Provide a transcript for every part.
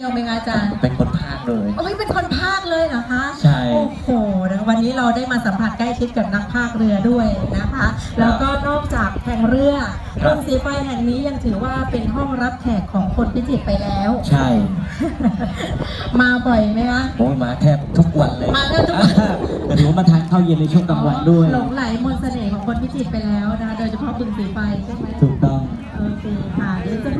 เดียวไหมคะอาจารย์เป็นคนภาคเลย โอ้ยเป็นคนภาคเลยเหรอคะใช่ โอ้โหนะวันนี้เราได้มาสัมผัสใกล้ชิดกับนักภาคเรือด้วยนะคะ แล้วก็นอกจากแข่งเรือครักบรุงศรีไฟแห่งนี้ยังถือว่าเป็นห้องรับแขกของคนพิจิตรไปแล้ว ใช่ มาบ่อยไหมคะโอ้ยมาแทบทุกวันเลยมาแทบทุกวันอ่าแต่ถือว่ามาทานข้าวเย็นในช่วงกลางวันด้วย หลงไหลมนต์เสน่ห์ของคนพิจิตรไปแล้วนะคะโดยเฉพาะบึงสีไฟใช่ไหม ถูกต้อง โอเคค่ะเดี๋ยวจะรู้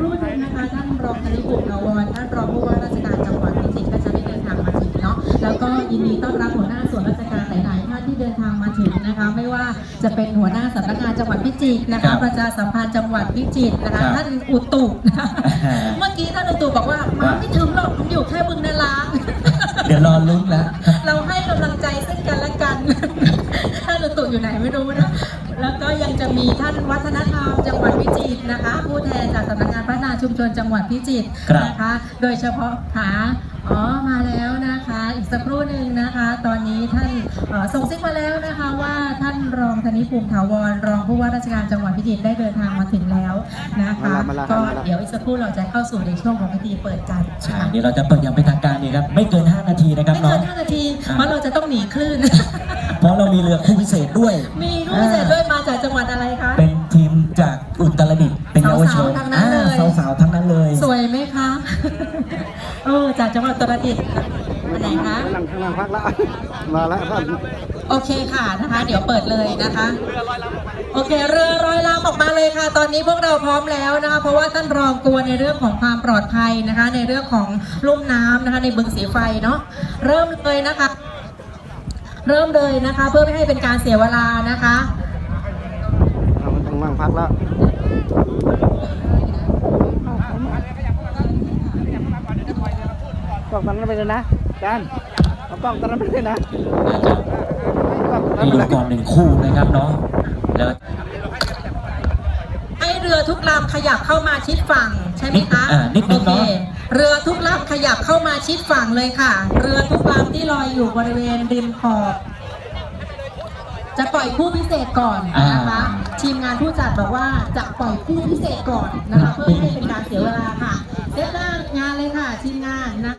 นึงนะคะท่านรองธนิบุตรนวรท่านรองผู้ว่าราชการจังหวัดพิจิตรก็จะได้เดินทางมาถึงเนาะแล้วก็ยินดีต้อนรับหัวหน้าส่วนราชการหลายๆท่านที่เดินทางมาถึงนะคะไม่ว่าจะเป็นหัวหน้าสำนักงานจังหวัดพิจิตรนะครัคะบประชาสัมพันธ์จังหวัดพิจิตรนะคะครับท่านอุตุนะคะอ่า เมื่อกี้ท่านอุตุบอกว่ามาไม่ถึงหรอกผมอยู่แค่บึงนาลางเดี๋ยวรอลุ้นแล้ว เราให้กำลังใจซึ่งกันและกันท่าน อยู่ไหนไม่รู้นะ แล้วก็ยังจะมีท่านวัฒนธรรมจังหวัดพิจิตรนะคะ ผู้แทนจากสำนักงานพัฒนาชุมชนจังหวัดพิจิตรครับ นะคะ โดยเฉพาะหา อ๋อมาแล้วนะคะ อีกสักครู่หนึ่งนะคะ ตอนนี้ท่านเอ่อส่งซิกมาแล้วนะคะว่าท่านรองธนิภูมิถาวรรองผู้ว่าราชการจังหวัดพิจิตรได้เดินทางมาถึงแล้วนะคะมาแล้วก็มาแล้วเดี๋ยวอีกสักครู่เราจะเข้าสู่ในช่วงของพิธีเปิดกันใช่เดี๋ยวเราจะเปิดอย่างเป็นทางการนี่ครับไม่เกิน 5 นาทีนะครับไม่น้อเกิงน5 นาทีอ่าเพราะเราจะต้องหนีคลื่นเพราะเรามีเรือคู่พิเศษด้วย มีลูกพิเศษด้วยมาจากจังหวัดอะไร จากจังหวัดตรดิตถ์อันไหนคะข้างหลังข้างหลังพักละมาแล้วท่านโอเคค่ะนะคะ เดี๋ยวเปิดเลยนะคะ โอเค เรือลอยลำออกมาเลยค่ะ ตอนนี้พวกเราพร้อมแล้วนะคะ เพราะว่าท่านรองกลัวในเรื่องของความปลอดภัยนะคะ ในเรื่องของลุ่มน้ำนะคะ ในบึงสีไฟเนาะเริ่มเลยนะคะ เริ่มเลยนะคะ เพื่อไม่ให้เป็นการเสียเวลานะคะเอามันต้องนั่งพักแล้ว กล้องตอนนั้นไปเลยนะจานเอากล้องตอนนั้นไปเลยนะกล้องตอนนั้นมีไปดูเลยก่อนหนึ่งคู่นะครับเนาะแล้วให้เรือทุกลำขยับเข้ามาชิดฝั่งใช่ไหมคะอ่านิดนึงโอเคเนาะเรือทุกลำขยับเข้ามาชิดฝั่งเลยค่ะ เรือทุกลำที่ลอยอยู่บริเวณริมขอบจะปล่อยคู่พิเศษก่อนนะคะทีมงานผู้จัดบอกว่าจะปล่อยคู่พิเศษก่อนนะคะเพื่อไม่ให้เป็นการเสียเวลาค่ะ ทีมงานนะ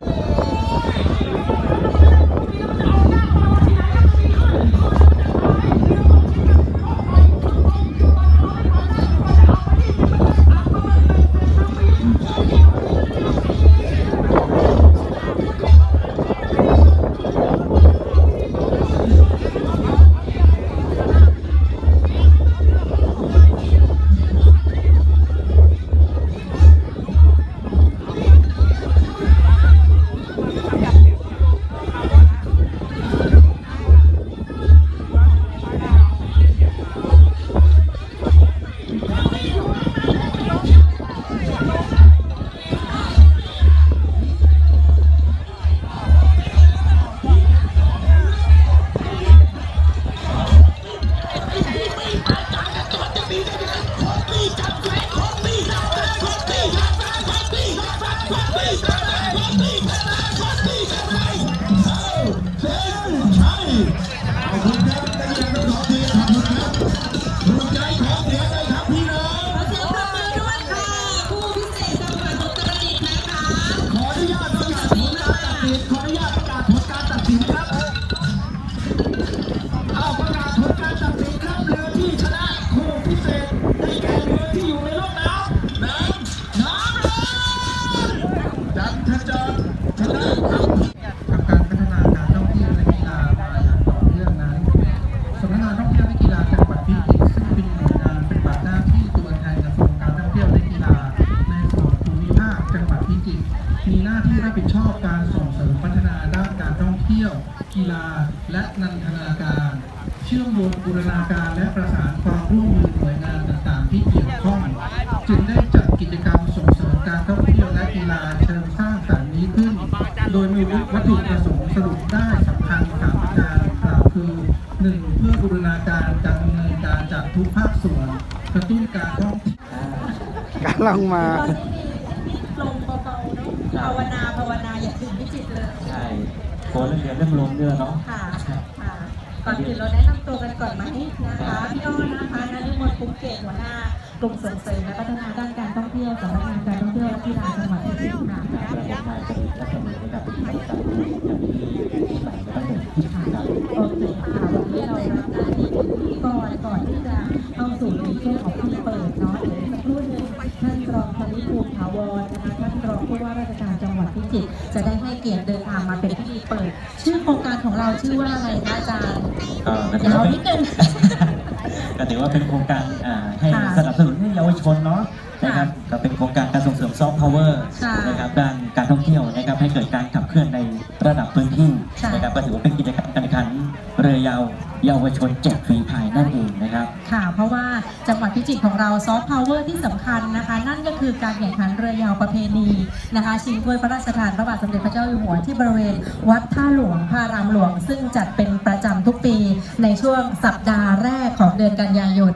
าการและประสานความร่วมมือหน่วยงานต่างๆ ที่เกี่ยวข้อง จึงได้จัดกิจกรรมส่งเสริมการท่องเที่ยวและกีฬาเชิงสร้างสรรค์นี้ขึ้น โดยมีวัตถุประสงค์สรุปได้สำคัญสามประการกล่าวคือ 1. เพื่อบูรณาการการดำเนินการจากทุกภาคส่วน กระตุ้นการท่องเที่ยวกำลังมาตอนนี้มีลมเบาๆเนาะภาวนาภาวนาอย่าถึงพิจิตรเลย ใช่โคนเรื่องเรือเรื่องลมเรือเนาะ ค่ะ ค่ะก่อนอื่นเราแนะนำตั วกันก่อนไหมนะคะพี่อ้อนะคะนฤมลคุ้มเกตหัวหน้ากลุ่มส่งเสริมและพัฒนาด้านการท่องเที่ยวสำนักงานการท่องเที่ยวและกีฬาจังหวัดพิจิตรค่ะประเทศไทยจะมีลักษณะนะครับเป็นที่ต่างๆอย่างที่ส่ก็ต้องเป็นที่ครับโอเคค่ะวันนี้เรารับหน้าที่ก่อนก่อนที่จะเข้าสู่ในช่วงของพิธีเปิดเนาะเดี๋ยวสักครู่หนึงท่านรองธนิภูมิถาวรนะคะท่านรองผู้ว่าราชการจังหวัดพิจิตรจะได้ให้เกียรติเดินทางมาเป็นพิธีเปิด เราชื่อว่าอะไรคะอาจารย์ก็ถือยาวว่านิเป็นดนึง ก็ถือว่าเป็นโครงการอ่า นั่นเองนะครับ ค่ะ เพราะว่าจังหวัดพิจิตรของเราซอฟต์พาวเวอร์ที่สำคัญนะคะ นั่นก็คือการแข่งขันเรือยาวประเพณีนะคะชิงถ้วยพระราชทานพระบาทสมเด็จพระเจ้าอยู่หัวที่บริเวณ วัดท่าหลวงพระอารามหลวง ซึ่งจัดเป็นประจำทุกปีในช่วงสัปดาห์แรกของเดือนกันยายน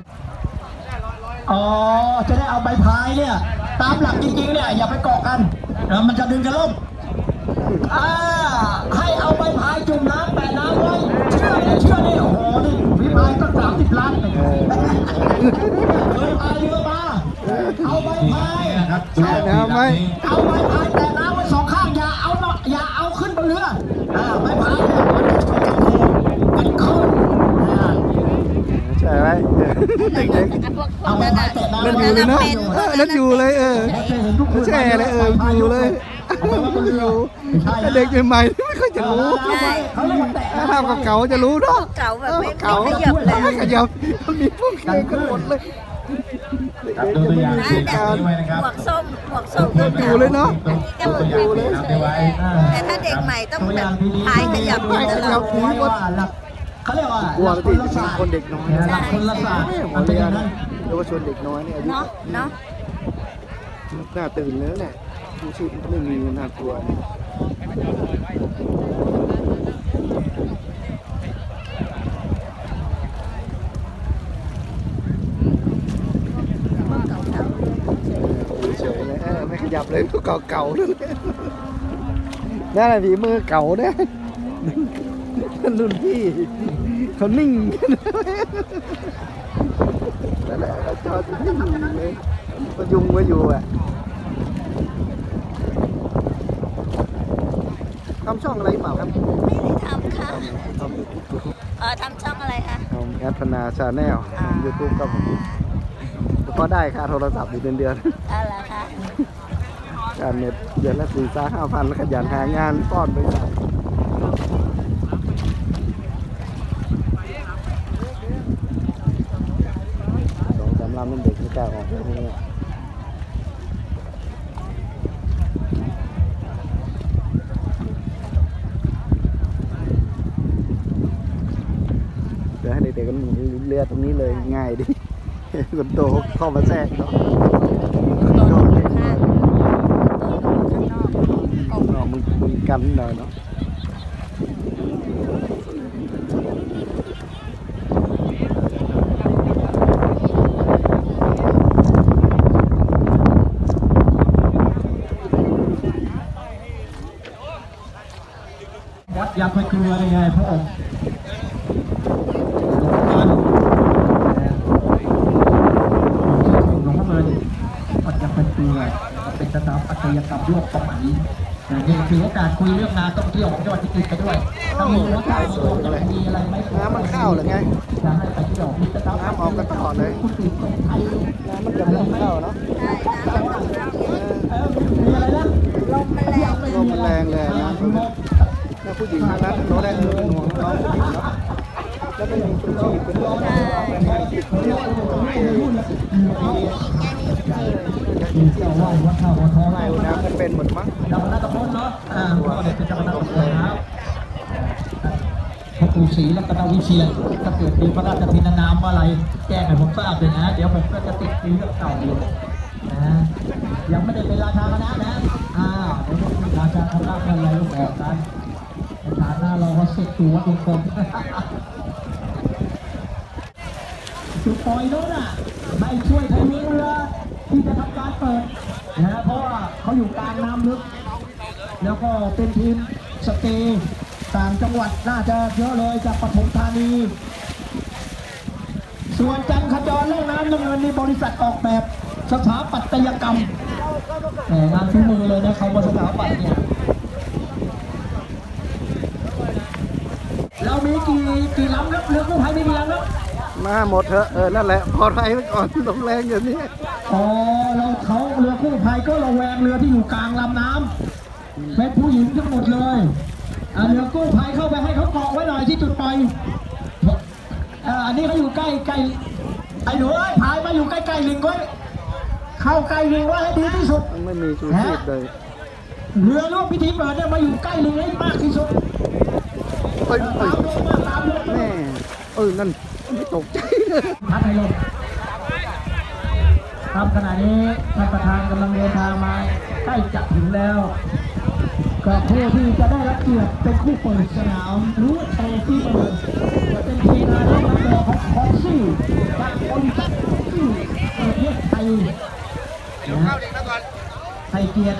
อ๋อ จะได้เอาใบพายเนี่ย ตามหลักจริงๆเนี่ยอย่าไปเกาะกันแล้วมันจะดึงกันล่มอ่าให้เอาใบพายจุ่มน้ำแปะน้ำไว้เชื่อเนี่ยเชื่อเนี่ยโอ้โหนี่ วิพายก็สามสิบล้านเคยพายเรือมาเอาใบพายครับน้ำไหมเอาใบพายแปะน้ำไว้สองข้างอย่าเอาเนาะอย่าเอาขึ้นบนเรืออ่าใบพายเนี่ยมันจะชนกันโค้งมันโค้งอ่าใช่ไหมเด็กเอาใบพายแปะน้ำๆเล่นอยู่เลยเนาะเออเล่นอยู่เลยเออแช่เลยเอออยู่เลยอยู่เด็กใหม่ๆไม่ค่อย จะรู้ใช่ถ้าทำกับเก่าจะรู้เนาะเก่าแบบไม่เก่าไม่ขยับเลยไม่ขยับมีพวกเคกันหมดเลยครับดูตัวอย่างนะที่เดี๋ยวนี้ไว้นะครับหมวกส้มหมวกส้มก็อยู่เลยเนาะก็หมวอยู่เลยแต่ถ้าเด็กใหม่ต้องแบบพายขยับพายขยับตลอดไว้ว่าหลักเขาเรียกว่าวัวหลักที่คนละศาสตร์คนเด็กน้อยหลักคนละศาสตร์มันเป็นเรีอยนย่างนั้นเยาวชนเด็กน้อยเนี่ยเนาะเนาะน่าตื่นเลยเนี่ยดูชีพไม่มีน่ากลัว เฉยๆเลยเออ ไม่ขยับเลยพวกเก่าๆนั่นแหละนั่นแหละฝีมือเก่าเนี่ยรุ่นพี่เขานิ่งกันนั่นแหละเราจอดนิ่งเลยก็ยุงไว้อยู่อะทำช่องอะไรเปล่าครับ ไม่ได้ทำค่ะทำเออทำช่องอะไรคะทำแอดพนาชาแนลอ่ายูทูบครับก็ได้ค่าโทรศัพท์อยู่เดือนเดือนอะไรคะๆ การเน็ตเดือนละสี่สาห้าพันขยันหางานป้อนไปใส่สองสามลำนั่นเด็กไม่กล้าออกเลยเนี่ยเดี๋ยวให้เด็กๆกันเรือตรงนี้เลยง่ายดิคนโตเข้ามาแทรกเนาะ โดนอยู่ข้างโดนอยู่ ข้างนอกกบเนาะมึงมึงกันหน่อยเนาะวัดยาไปกลือยังไงพระองค์หลงเงินวัดยาไปกลือเป็นสถาปัตยกรรมโลกสมัย นี่ถือโอกาสคุยเรื่องงานท่องเที่ยวของจังหวัดพิจิตรไปด้วยถ้ามีรถไฟมีอะไรไหมน้ำมันเข้าหรือไงจะให้ไปเที่ยวมีสถาปัตยน้ำออกกันตลอดเลยคุณติดของไทยน้ำมันจะเริ่มเข้าเนาะใช่น้ำต้องน้ำเยอะเออมีอะไรนะลมมันแรงเลยลมมันแรงเลยนะแล้วผู้หญิงทั้งนั้นโน้ตได้เออเป็นห่วงน้องผู้หญิงเนาะ แล้วก็ยังชูชีพเป็นใช่เจ้าว่าวัดท่าวัดทองไล่น้ำกันเป็นหมดมั้งจำนักกระพนเนาะอ่าพ่อเด็กเป็นจำนักกระพนนะครับพระครูศรีรัตนวิเชียรถ้าเกิดมีพระราชทินานามว่าอะไรแจ้ให้ผมทราบเลยนะ เดี๋ยวผมก็จะติดเรื่องเก่าอยู่นะยังไม่ได้เป็นราชาคณะนะอ่าเดี๋ยวราชาคณะเป็นอะไรก็บอกกันในฐานะเราก็เสิทธิ์ตัวตรงๆจุ ดปล่อยโน้นอะไม่ช่วยทางนี้เรือที่จะทำการเปิดนะเพราะว่าเขาอยู่กลางน้ำลึก แล้วก็เป็นทีมสเตย์ต่างจังหวัดน่าจะเยอะเลยจากปทุมธานี ส่วนจันขจรเรื่องน้ำน้ำเงินนี่บริษัทออกแบบสถาปัตยกรรมแหมงานฝีมือเลยนะเขาบริสถาปัตย์เนี่ยเรามีกี่กี่ลำครับเรือกู้ภัยมีกี่ลำครับ มาหมดเถอะเออนั่นแหละพอไรไว้ก่อนลมแรงอย่างนี้อ๋อเราเขาเรือกู้ภัยก็ระแวงเรือที่อยู่กลางลำน้ำเป็นผู้หญิงทั้งหมดเลยอ่าเรือกู้ภัยเข้าไปให้เขาเกาะไว้หน่อยที่จุดปล่อยอ่าอันนี้เขาอยู่ใกล้ใกล้ไอ้หนูเอ้ยพายมาอยู่ใกล้ใกล้ลิงไว้เข้าใกล้ลิงไว้ให้ดีที่สุดมันไม่มีชูชีพเลยเรือร่วมพิธีเปิดเนี่ยมาอยู่ใกล้ลิงให้มากที่สุดเอ้ยเอ้ตายมลงมาตามลงมาแม่เออนั่น ไม่ตกใจเลยพัดให้ลงครับขณะนี้ท่านประธานกำลังเดินทางมาใกล้จะถึงแล้วก็ผู้ที่จะได้รับเกียรติเป็นผู้เปิดสนามหรือว่าโชว์ที่เปิดจะเป็นทีมงานรับนักเตะของคอนซี่จากบริษัทที่ประเทศไทยนะฮะให้เกียรติ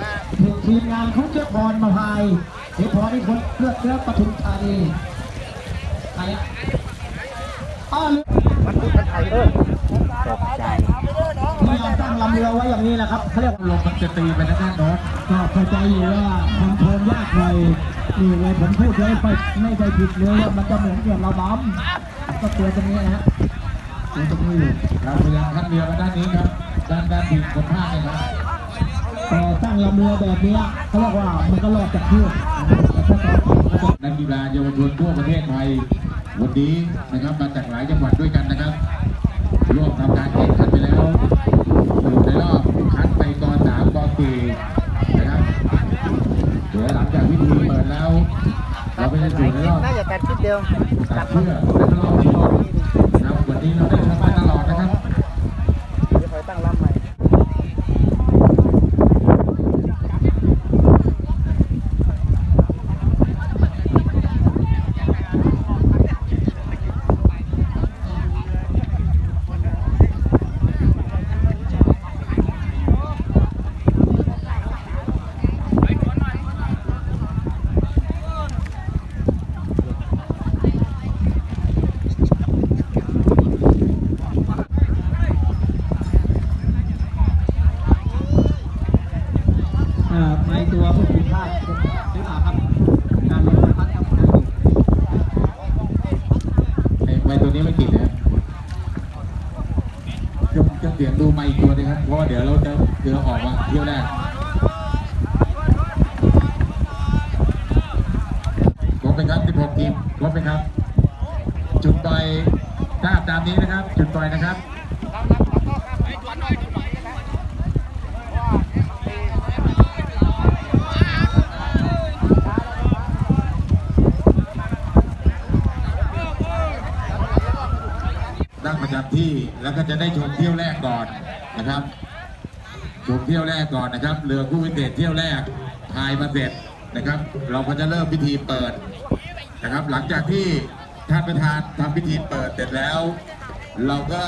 ทีมงานของเจ้าพรมาพายเจ้าพรนี่คนเลือกเลือกปทุมธานีใครอะ มมันพูดภาษาไทยเออที่เราตั้งลำเรือไว้อย่างนี้แหละครับเขาเรียกว่าลมมันจะตีไปทางด้านโน้นก็เข้าใจอยู่ว่าคอนโทรลยากหน่อยนี่เลยผมพูดเลยไปไม่ได้ผิดเลยว่ามันจะเหมือนกับเราบัมก็ตัวตรงนี้นะฮะตัวตรงนี้อยู่ครับพยายามคัดเรือมาด้านนี้ครับด้านด้านดินคนภาคเนี่ยครับแต่ตั้งลำเรือแบบนี้เขาเรียกว่ามันก็รอดจากเพื่อนนะนักกีฬาเยาวชนทั่วประเทศไทย วันนี้นะครับมาจากหลายจังหวัดด้วยกันนะครับ ร่วมทำการแข่งขันไปแล้วอยู่ในรอบคัดไปกอสามกอสี่นะครับเดี๋ยวหลังจากพิธีเปิดแล้ว เราไปจะสู่ในรอบน่าจะตัดคลิปเดียวตัดเพื่อและรอบที่สองนะครับวันนี้เราได้ทำมาตลอดนะครับ เดี๋ยวคอยตั้งลำใหม่ อ่าในตัวผู้ผิดพลาดหรือเปล่าครับการลงพัดครับไอ้ไม้ตัวนี้ไม่ติดนะจะจะเปลี่ยนดูไม้ตัวนึงครับเพราะว่าเดี๋ยวเราจะเดี๋ยวออกมาเที่ยวแรกครบไหมครับ16ทีมครบไหมครับ จุดต่อยทราบตามนี้นะครับ จุดต่อยนะครับ นั่งประจำที่ แล้วก็จะได้ชมเที่ยวแรกก่อนนะครับ ชมเที่ยวแรกก่อนนะครับ เรือคู่วิเศษเที่ยวแรกพายมาเสร็จนะครับ เราก็จะเริ่มพิธีเปิดนะครับ หลังจากที่ท่านประธานทำพิธีเปิดเสร็จแล้ว เราก็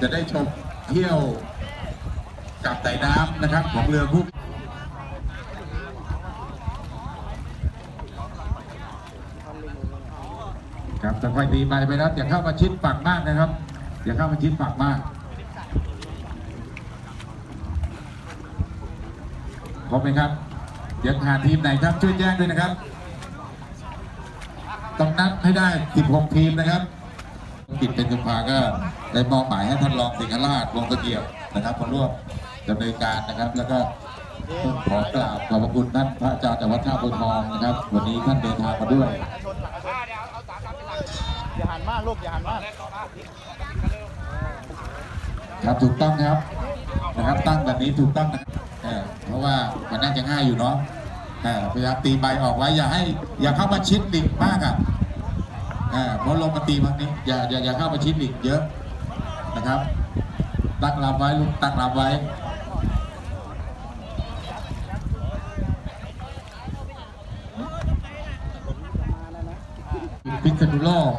จะได้ชมเที่ยวกับไต่น้ำนะครับของเรือคู่ครับค่อยๆตีไปไปนะครับอย่าเข้ามาชิดฝั่งมากนะครับ อย่าเข้ามาชิดฝั่งมากครบไหมครับเดี๋ยวขาทีมไหนครับช่วยแจ้งด้วยนะครับต้องนับให้ได้ 16 ทีมนะครับกิจเป็นสุภาก็ได้มอบหมายให้ท่านรองสิงหราชวงศ์ตะเกียบนะครับมาร่วมดำเนินการนะครับ แล้วก็ขอกราบขอบพระคุณท่านพระอาจารย์จากวัดท่าโพธิ์ทองนะครับ วันนี้ท่านเดินทางมาด้วยอย่าหันมากลูกอย่าหันมาก ครับถูกต้องครับนะครับตั้งแบบนี้ถูกต้องนะครับเออเพราะว่ามันน่าจะง่ายอยู่เนาะเออพยายามตีใบออกไว้อย่าให้อย่าเข้ามาชิดดิกมากอะเออเพราะลงมาตีบางนี้อย่าอย่าอย่าเข้ามาชิดดิกเยอะนะครับ ตั้งลำไว้ลูกตั้งลำไว้พิษณุโลก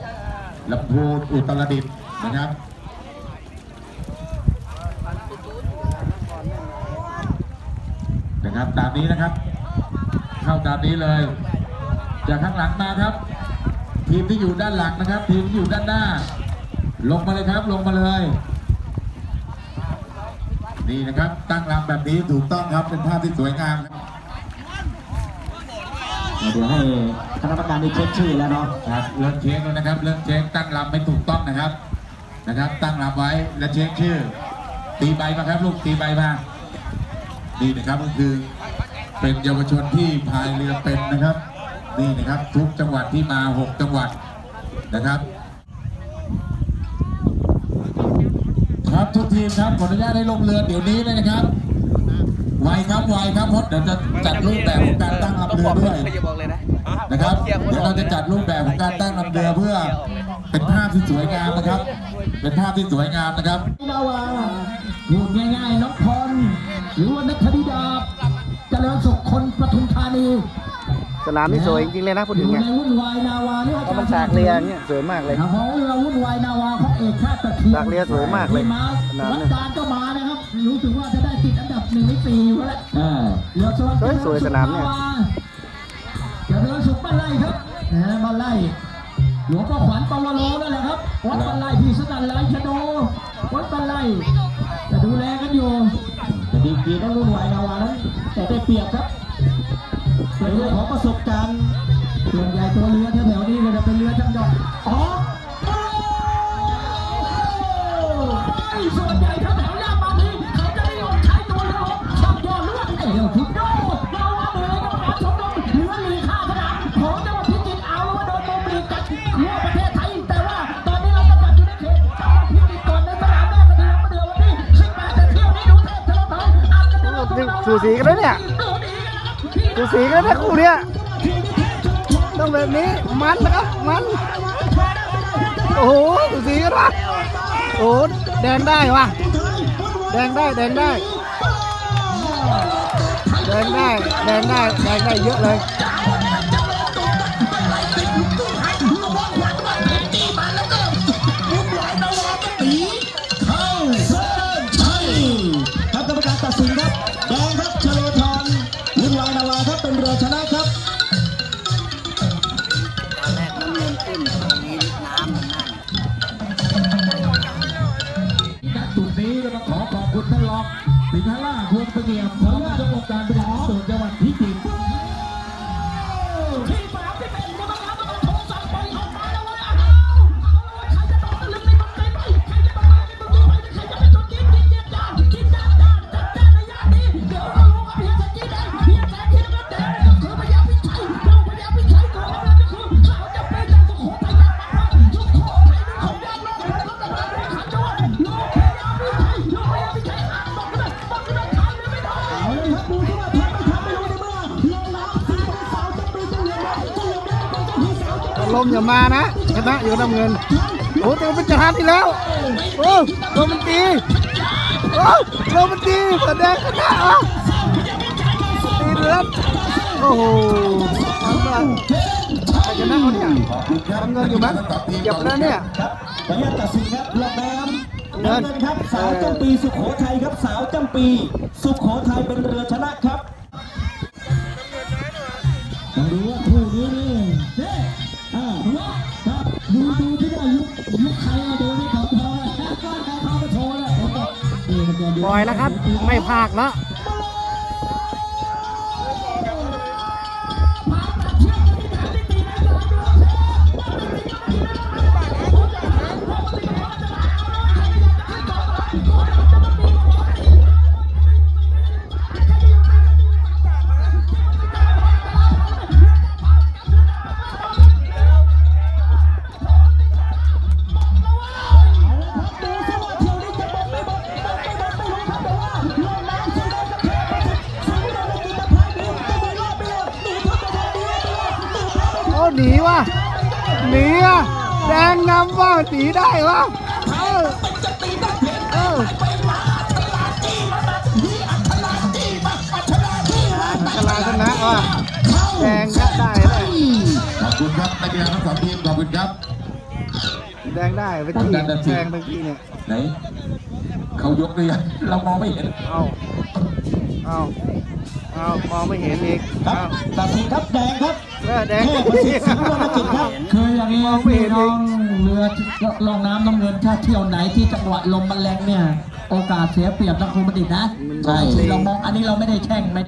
ลำพูนอุตรดิตถ์นะครับ นะครับตามนี้นะครับ เข้าตามนี้เลย จากข้างหลังมาครับ ทีมที่อยู่ด้านหลังนะครับ ทีมที่อยู่ด้านหน้า ลงมาเลยครับ ลงมาเลยนี่นะครับ ตั้งลำแบบนี้ถูกต้องครับเป็นภาพที่สวยงามครับเดี๋ยวให้คณะกรรมการได้เช็คชื่อแล้วเนาะครับเริ่มเช็คแล้วนะครับ เริ่มเช็คตั้งลำไม่ถูกต้องนะครับนะครับ ตั้งลำไว้แล้วเช็คชื่อ ตีใบมาครับลูกตีใบมานี่นะครับก็คือ เป็นเยาวชนที่พายเรือเป็นนะครับ นี่นะครับทุกจังหวัดที่มาหกจังหวัดนะครับ ครับทุกทีมครับขออนุญาตให้ลงเรือเดี๋ยวนี้เลยนะครับไวครับไวครับเพราะเดี๋ยวจะจัดรูปแบบของการตั้งลำเรือด้วยนะครับเดี๋ยวเราจะจัดรูปแบบของการตั้งลำเรือเพื่อ เป็นภาพที่สวยงามนะครับ เป็นภาพที่สวยงามนะครับนาวาพูดง่ายๆน้องพรหรือว่า นีสนามนี่สวยจริงๆเลยนะพูดอถึงยู่เนี่ยในวุ่นวายนาวาเนี่ยเพราะมันฉากเรือเนี่ยสวยมากเลยเพราะเราวุ่นวายนาวาของเอกชาติตะเคียนฉากเรือสวยมากเลยมาสนามรัเนี่ฐยบาลก็มานะครับรู้สึกว่าจะได้ติดอันดับหนึ่งในปีอยู่แล้วอ่าเรือสวัสดิ์เฮ้ยสวยสนามเนี่ยเจริญสุขบ้านไร่ครับแหมบ้านไร่หลวงพ่อขวัญปวโรนั่นแหละครับวัดบ้านไร่ที่สนั่นไร่ชะโดวัดบ้านไร่จะดูแลกันอยู่แต่ดีกรีต้องรุ่นวายนาวานั้นแต่ได้เปรียบครับ ในเรื่องของประสบการณ์ส่วนใหญ่ตัวเรือแถวๆนี้ก็จะเป็นเรือจังหยอดอ๋อไอ้ส่วนใหญ่แถวๆหน้าบางทีเขาจะนิยมใช้ตัวเรือชักยอดเลือดไอ้เรื่องทุกโยดเราว่าเรือก็มาชมรมเรือลีข้าสนามของจังหวัดพิจิตรเอาว่าโดนโดนลีกัดทั่วประเทศไทยแต่ว่าตอนนี้เราจะจัดอยู่ในเขตจังหวัดพิจิตรก่อนในสนามแรกก็คือลำเดือวันที่18แต่เที่ยวนี้ดูเทพเทเลทองอาจจะเป็นสูสีกันแล้วเนี่ย สูสีกันแล้วนะคู่เนี้ยต้องแบบนี้มันนะครับมัน โอ้โหสูสีกันว่ะโอ้แดงได้วะแดงได้แดงได้แดงได้แดงได้แดงได้เยอะเลย อยู่น้ำเงินโอ้แต่เป็นจานที่แล้วโอ้ลมมันตีโอ้ลมมันตีเปิดแดงชนะอะตีเดือดโอ้โหทำแบบใครชนะเขาเนี่ยทำเงินอยู่มั้ยเก็บแล้วเนี่ยครับขออนุญาตตัดสินครับลงน้ำเงินน้ำเงินครับสาวจำปีสุโขทัยครับสาวจำปี สุโขทัยเป็นเรือชนะครับต้องดูว่าคู่นี้นี่ ปล่อยแล้วครับ ไม่ภาคแล้ว หนีได้วะเออเออชลาชนะว่ะแดงก็ได้เลยขอบคุณครับนักกีฬาทั้งสองทีมขอบคุณครับแดงได้ไปที่แดงตะกี้เนี่ยไหนเขายกเลยงเรามองไม่เห็นเอาเอาเอามองไม่เห็นอีกครัเอาบตัดสินครับแดงครับเออแดงเทพประสิทธิ์สิงห์วรรณกิจครับคืออย่างนี้มองไม่พี่เห็นน้อีอกง เรือลองน้ำน้ำเงินถ้าเที่ยวไหนที่จังหวะลมมันแรงเนี่ย โอกาสเสียเปรียบทางครูบัณฑิตนะใช่เรามองอันนี้เราไม่ได้แช่งไม่